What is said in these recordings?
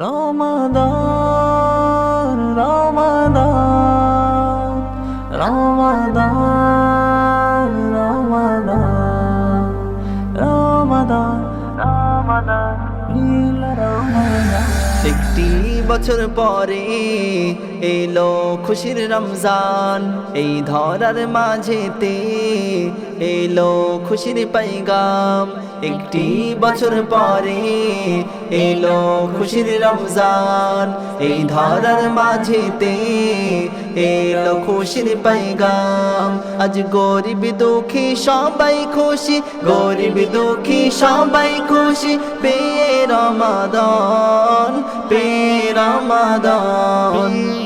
রমাদান রমাদান রমাদান একটি বছর পরে এলো খুশির রমজান। এই ধরার মাঝেতে এলো খুশির পাইগাম। একটি বছর পরে এলো খুশির রমজান। এই ধরার মাঝেতে এলো খুশির পাইগাম। আজ গরিব দুঃখী, সবাই খুশি। গরিব দুঃখী, সবাই খুশি। পে রমাদন, পে রমাদান।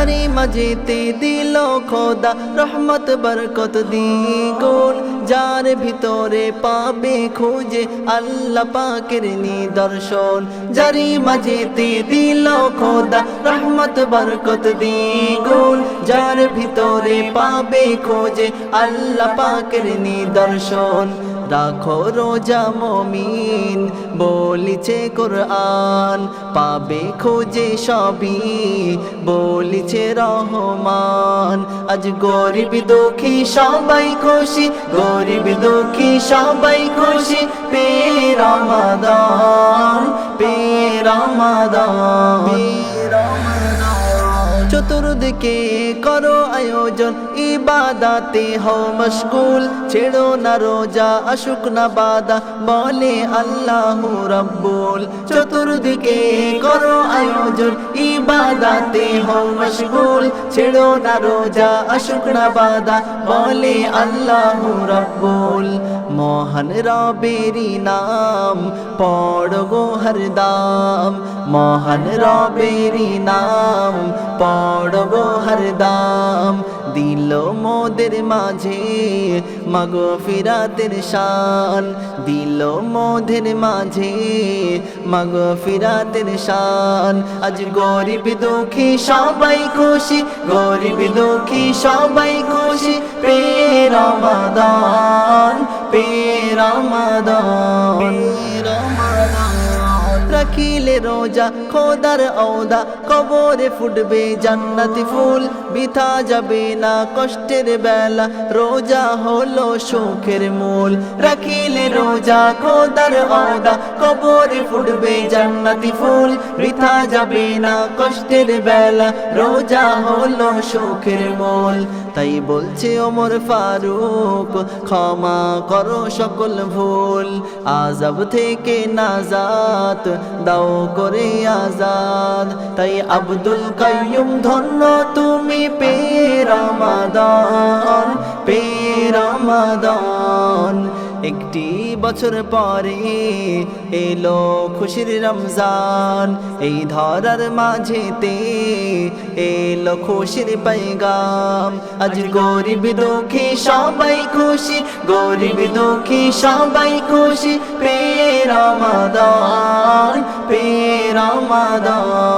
জারি মাঝেতে দিল খোদা, রহমত, বরকত দ্বিগুণ। যার ভিতরে পাবে খুঁজে আল্লাহ পাকের নিদর্শন। জারি মাঝেতে দিল খোদা, রহমত, বরকত দ্বিগুণ। যার ভিতরে পাবে খোঁজে আল্লাহ পাকের নিদর্শন। রাখো রোজা মমিন, বলিছে কোরআন, পাবে খোঁজে সবই, বলিছে রহমান। আজ গরিব দুঃখী সবাই খুশি, গরিব দুঃখী সবাই খুশি, পে রমাদান পে রমাদান। চতুর্দিকে করো আয়োজন। ইবাদাতে হও মশগুল, ছেড়ো না রোজা অসুক না বাদা, বলে আল্লাহ রব্বুল। চতুর্দিকে করো আয়োজন, ইবাদাতে হও মশগুল, ছেড়ো না রোজা অসুক না বাদা, বলে আল্লাহ রব্বুল। মহান রবেরি নাম, পড় গো হরদাম মহান রবেরি নাম, পড় গো হরদাম দিল মোদের মাঝে মাগো ফিরাতের শান। দিল মোদের মাঝে মাগো ফিরাতের শান। আজ গরিব দুঃখী সবাই খুশি গরিব দুঃখী সবাই খুশি। পে রমাদান পে রমাদান। রাখিলে রোজা খোদার ঔদা কবরে ফুটবে জান্নাতি ফুল। বিথা যাবে না কষ্টের বেলা। রোজা হলো সুখের মূল। রাখিলে রোজা খোদার ঔদা কবরে ফুটবে জান্নাতি ফুল। বৃথা যাবে না কষ্টের বেলা। রোজা হলো সুখের মূল। তাই বলছে ওমর ফারুক, ক্ষমা করো সকল ভুল। আজাব থেকে নাজাত, দাও করে আজাদ তাই আব্দুল কাইয়ুম ধন্য, তুমি পে রমাদান পে রমাদান একটি বছর পরে এলো খুশির রমজান, এই ধরার মাঝেতে এলো খুশির পাইগাম। আজ গরিব দুঃখী সবাই খুশি, গরিব দুঃখী সবাই খুশি পে রমাদান পে রমাদান